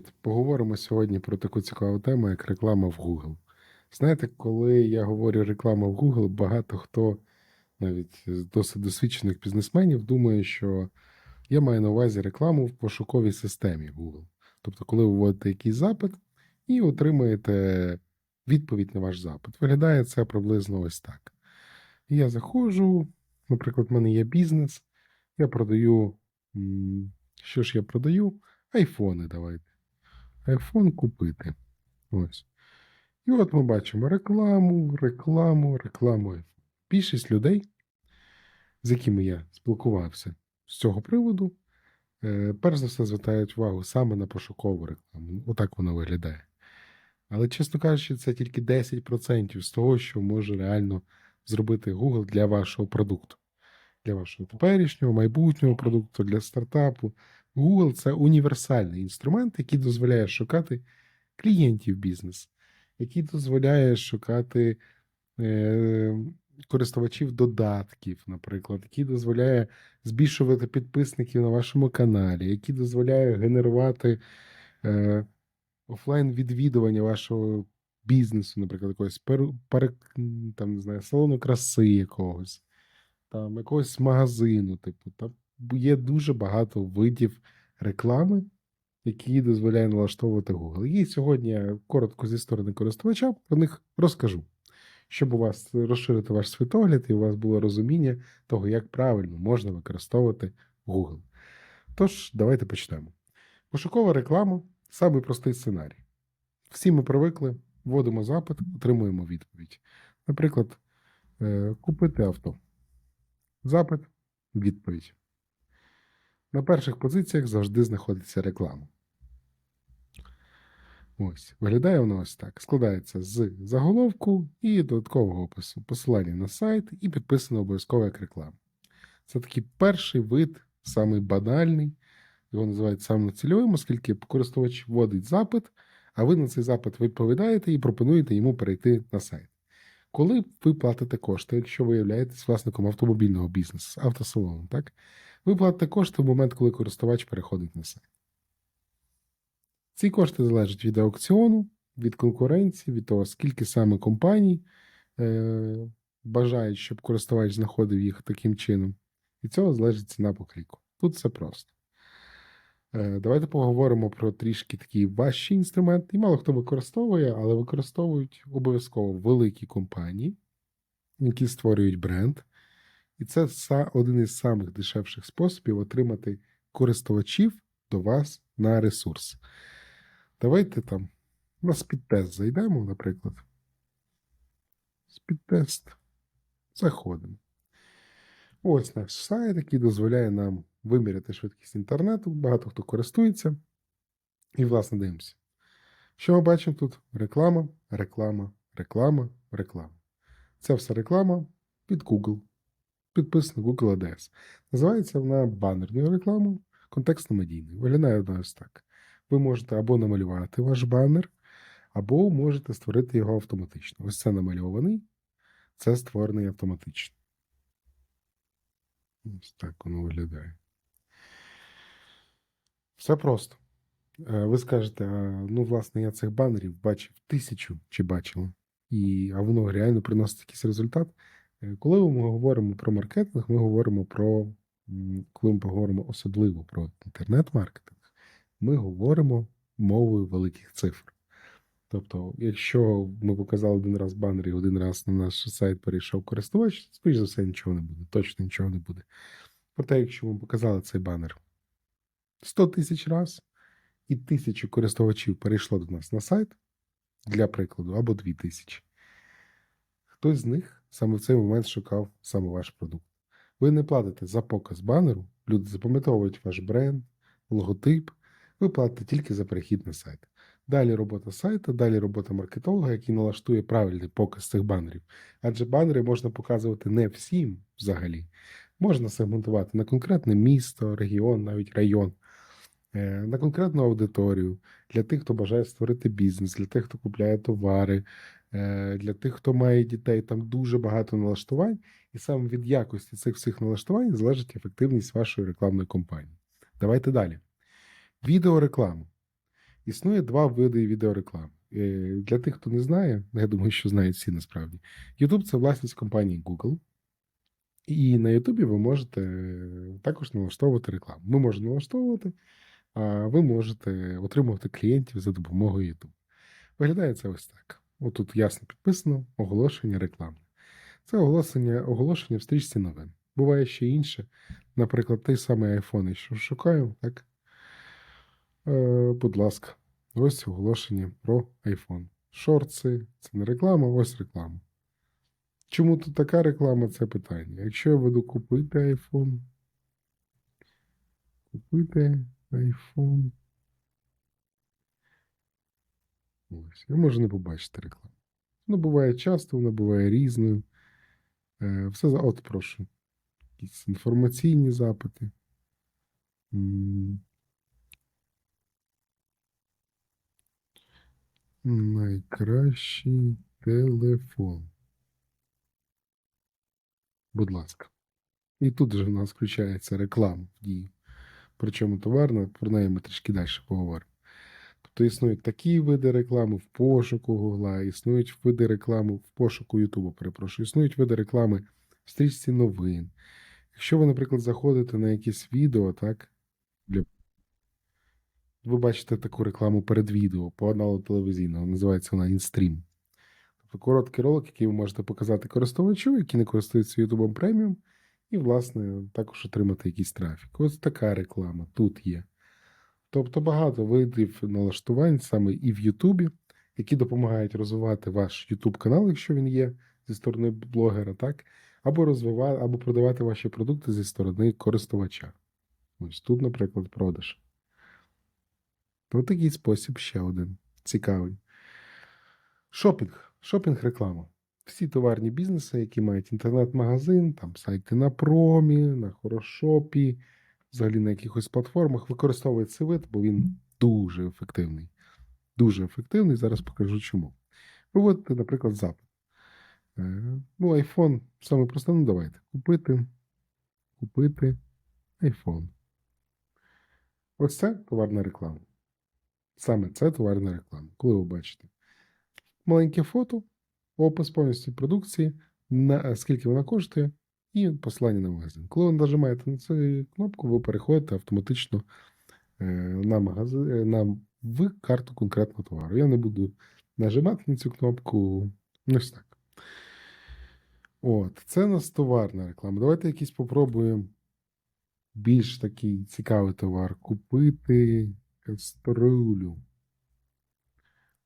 Поговоримо сьогодні про таку цікаву тему, як реклама в Google. Знаєте, коли я говорю реклама в Google, багато хто, навіть з досить досвідчених бізнесменів, думає, що я маю на увазі рекламу в пошуковій системі Google. Тобто, коли ви вводите якийсь запит і отримуєте відповідь на ваш запит. Виглядає це приблизно ось так. Я заходжу, наприклад, в мене є бізнес, я продаю. Що ж я продаю? Айфони давайте. Айфон купити. Ось. І от ми бачимо рекламу, рекламу, рекламу. Більшість людей, з якими я спілкувався з цього приводу, е, перш за все звертають увагу саме на пошукову рекламу. Отак воно виглядає. Але, чесно кажучи, це тільки 10% з того, що може реально зробити Google для вашого продукту, для вашого теперішнього, майбутнього продукту, для стартапу. Google це універсальний інструмент, який дозволяє шукати клієнтів бізнес, який дозволяє шукати е, користувачів додатків, наприклад, який дозволяє збільшувати підписників на вашому каналі, який дозволяє генерувати е, офлайн відвідування вашого бізнесу, наприклад, якогось пере, там, не знаю, салону краси якогось, там, якогось магазину, типу, там є дуже багато видів реклами, які дозволяє налаштовувати Google. І сьогодні я коротко зі сторони користувача про них розкажу, щоб у вас розширити ваш світогляд і у вас було розуміння того, як правильно можна використовувати Google. Тож, давайте почнемо. Пошукова реклама самий простий сценарій. Всі ми привикли, вводимо запит, отримуємо відповідь. Наприклад, е, купити авто. Запит, відповідь. На перших позиціях завжди знаходиться реклама. Ось, виглядає воно ось так. Складається з заголовку і додаткового опису, посилання на сайт і підписано обов'язково як реклама. Це такий перший вид, самий банальний, його називають самоцільовим, оскільки користувач вводить запит, а ви на цей запит відповідаєте і пропонуєте йому перейти на сайт. Коли ви платите кошти, якщо ви являєтесь власником автомобільного бізнесу, автосалону, так? Ви кошти в момент, коли користувач переходить на сайт. Ці кошти залежать від аукціону, від конкуренції, від того, скільки саме компаній е, бажають, щоб користувач знаходив їх таким чином. І цього залежить ціна по кліку. Тут все просто. Е, давайте поговоримо про трішки такий важчий інструмент. І мало хто використовує, але використовують обов'язково великі компанії, які створюють бренд. І це один із самих дешевших способів отримати користувачів до вас на ресурс. Давайте там на спідтест зайдемо, наприклад. Спідтест. Заходимо. Ось наш сайт, який дозволяє нам виміряти швидкість інтернету. Багато хто користується. І, власне, дивимося. Що ми бачимо тут? Реклама, реклама, реклама, реклама. Це все реклама під Google. Підписана Google ADS. Називається вона банерною рекламою, контекстно-медійною. Виглядає вона ось так. Ви можете або намалювати ваш банер, або можете створити його автоматично. Ось це намальований, це створений автоматично. Ось так воно виглядає. Все просто. Е, Ви скажете, ну, власне, я цих банерів бачив тисячу чи бачила, і, а воно реально приносить якийсь результат. Е, Коли ми говоримо про маркетинг, ми говоримо про, коли ми поговоримо особливо про інтернет-маркетинг, ми говоримо мовою великих цифр. Тобто, якщо ми показали один раз банер і один раз на наш сайт перейшов користувач, скоріш за все, нічого не буде, точно нічого не буде. Проте, якщо ми показали цей банер 100 тисяч раз, і тисячу користувачів перейшло до нас на сайт, для прикладу, або 2 тисячі, хтось з них саме в цей момент шукав саме ваш продукт. Ви не платите за показ банеру, люди запам'ятовують ваш бренд, логотип, ви платите тільки за перехід на сайт. Далі робота сайта, далі робота маркетолога, який налаштує правильний показ цих банерів. Адже банери можна показувати не всім взагалі. Можна сегментувати на конкретне місто, регіон, навіть район, е, на конкретну аудиторію, для тих, хто бажає створити бізнес, для тих, хто купляє товари, для тих, хто має дітей. Там дуже багато налаштувань, і саме від якості цих всіх налаштувань залежить ефективність вашої рекламної кампанії. Давайте далі. Відеореклама. Існує два види відеореклами. Е, Для тих, хто не знає, я думаю, що знають всі насправді. YouTube це власність компанії Google. І на YouTube ви можете е, також налаштовувати рекламу. Ми можемо налаштовувати, а ви можете отримувати клієнтів за допомогою YouTube. Виглядає це ось так. Отут ясно підписано оголошення реклами. Це оголошення, оголошення в стрічці новин. Буває ще інше. Наприклад, той самий iPhone, що шукаю, так? Е, будь ласка, ось оголошення про iPhone. Шорти це не реклама, ось реклама. Чому тут така реклама? Це питання. Якщо я веду купити iPhone, купити iPhone. Ось, я можу не побачити рекламу. Ну, буває часто, вона буває різною. Е, все за. От, прошу. Якісь інформаційні запити. Найкращий телефон. Будь ласка. І тут же в нас включається реклама в дію. Причому товарна, про неї ми трішки далі поговоримо. Тобто існують такі види реклами в пошуку Гугла, існують види реклами в пошуку Ютуба, перепрошую, існують види реклами в стрічці новин. Якщо ви, наприклад, заходите на якесь відео, так, для... ви бачите таку рекламу перед відео по каналу телевізійного, називається вона інстрім. Тобто короткий ролик, який ви можете показати користувачу, який не користується YouTube преміум, і, власне, також отримати якийсь трафік. Ось така реклама тут є. Тобто багато видів налаштувань саме і в Ютубі, які допомагають розвивати ваш YouTube канал, якщо він є зі сторони блогера, так? Або розвивати, або продавати ваші продукти зі сторони користувача. Ось тут, наприклад, продаж. Ось такий спосіб ще один цікавий. Шопінг. Шопінг-реклама. Всі товарні бізнеси, які мають інтернет-магазин, там сайти на промі, на Хорошопі, взагалі на якихось платформах, використовують цей вид, бо він дуже ефективний. Дуже ефективний. Зараз покажу чому. Виводите, наприклад, запит. Е, Ну, iPhone саме просто, ну давайте. Купити. Купити iPhone. Ось це товарна реклама. Саме це товарна реклама. Коли ви бачите маленьке фото, опис повністю продукції, на скільки вона коштує, і посилання на магазин. Коли ви нажимаєте на цю кнопку, ви переходите автоматично е, на магазин, е, на, в карту конкретного товару. Я не буду нажимати на цю кнопку. Ну, ось так. От, це у нас товарна реклама. Давайте якийсь попробуємо більш такий цікавий товар купити каструлю.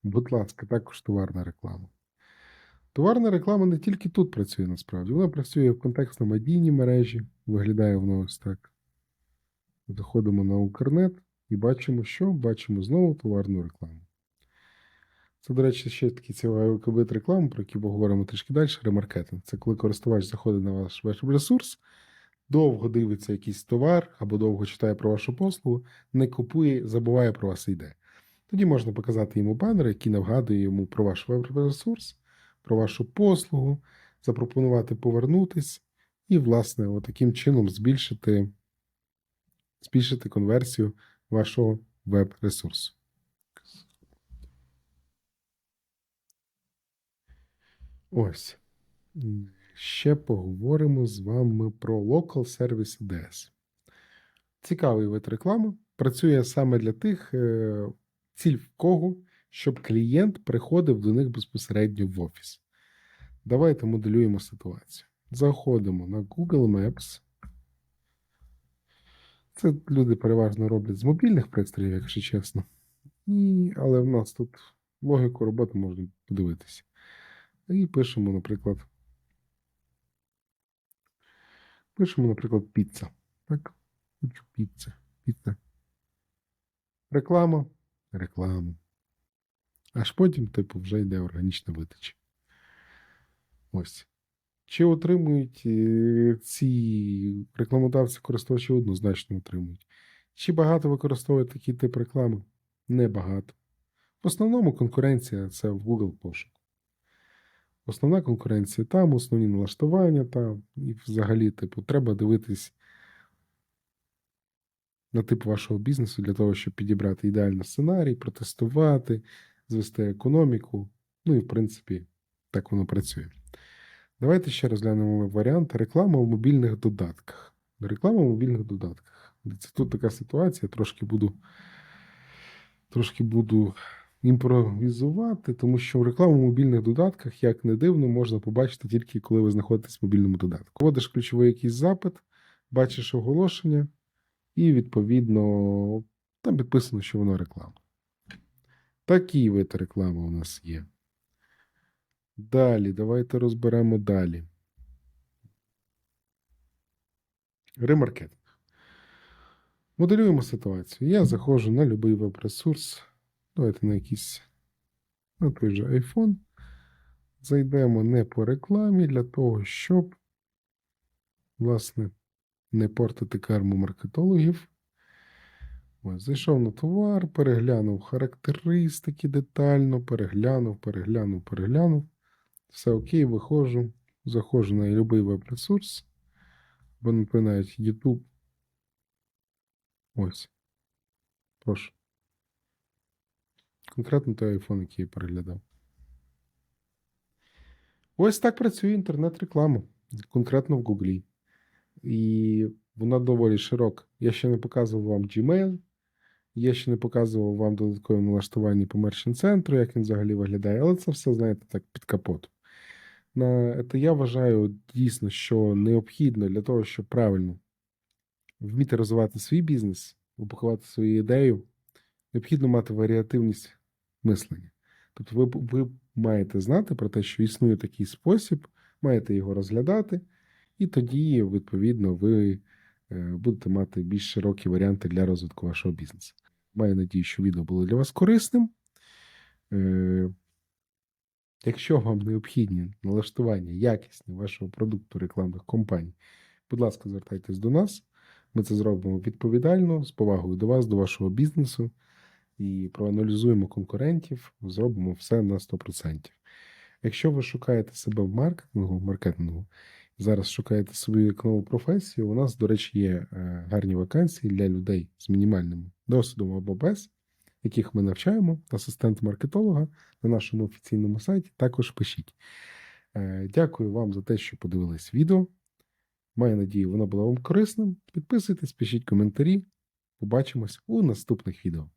Будь ласка, також товарна реклама. Товарна реклама не тільки тут працює насправді. Вона працює в контекстно-медійній мережі. Виглядає воно ось так. Заходимо на Укрнет і бачимо, що? Бачимо знову товарну рекламу. Це, до речі, ще такий цікавий вид реклами, про який поговоримо трішки далі. Ремаркетинг. Це коли користувач заходить на ваш веб-ресурс, довго дивиться якийсь товар або довго читає про вашу послугу, не купує, забуває про вас і йде. Тоді можна показати йому банер, який нагадує йому про ваш веб-ресурс, про вашу послугу, запропонувати повернутись і, власне, таким чином збільшити, збільшити конверсію вашого веб-ресурсу. Ось. Ще поговоримо з вами про Local Service DS. Цікавий вид реклами. Працює саме для тих, е, ціль в кого, щоб клієнт приходив до них безпосередньо в офіс. Давайте моделюємо ситуацію. Заходимо на Google Maps. Це люди переважно роблять з мобільних пристроїв, якщо чесно. І, Але в нас тут логіку роботи можна подивитися. І пишемо, наприклад. Пишемо, наприклад, піца. Так, хочу піца. Піца. Реклама. Реклама. Аж потім, типу, вже йде органічна видача. Ось. Чи отримують е, ці рекламодавці користувачі однозначно отримують. Чи багато використовують такий тип реклами? Небагато. В основному конкуренція це в Google пошуку. Основна конкуренція там, основні налаштування там, і взагалі, типу, треба дивитись на тип вашого бізнесу для того, щоб підібрати ідеальний сценарій, протестувати, звести економіку. Ну і в принципі, так воно працює. Давайте ще розглянемо варіант реклама в мобільних додатках. Реклама в мобільних додатках. Це тут така ситуація, трошки буду, трошки буду імпровізувати, тому що рекламу в мобільних додатках, як не дивно, можна побачити тільки коли ви знаходитесь в мобільному додатку. Вводиш ключовий якийсь запит, бачиш оголошення, і, відповідно, там підписано, що воно реклама. Такий вид реклами у нас є. Далі, давайте розберемо далі. Ремаркетинг. Моделюємо ситуацію. Я заходжу на будь-який веб-ресурс. Давайте на якийсь на той же iPhone. Зайдемо не по рекламі для того, щоб, власне, не портити карму маркетологів. Ось, зайшов на товар, переглянув характеристики детально, переглянув, переглянув, переглянув. Все окей, виходжу, заходжу на будь-який веб-ресурс. Бо наприклад, YouTube. Ось. Прошу. Конкретно той iPhone, який я переглядав. Ось так працює інтернет-реклама. Конкретно в Гуглі. І вона доволі широка. Я ще не показував вам Gmail. Я ще не показував вам додаткове налаштування по Merchant центру, як він взагалі виглядає, але це все, знаєте, так під капотом. На це я вважаю дійсно, що необхідно для того, щоб правильно вміти розвивати свій бізнес, упакувати свою ідею, необхідно мати варіативність мислення. Тобто ви, ви маєте знати про те, що існує такий спосіб, маєте його розглядати, і тоді, відповідно, ви е, будете мати більш широкі варіанти для розвитку вашого бізнесу. Маю надію, що відео було для вас корисним. Е, Якщо вам необхідні налаштування якісні вашого продукту рекламних компаній, будь ласка, звертайтесь до нас. Ми це зробимо відповідально, з повагою до вас, до вашого бізнесу і проаналізуємо конкурентів, зробимо все на 100%. Якщо ви шукаєте себе в маркетингу, маркетингу зараз шукаєте свою нову професію, у нас, до речі, є е, гарні вакансії для людей з мінімальним досвідом або без, яких ми навчаємо, асистент маркетолога на нашому офіційному сайті. Також пишіть. Е, Дякую вам за те, що подивились відео. Маю надію, воно було вам корисним. Підписуйтесь, пишіть коментарі. Побачимось у наступних відео.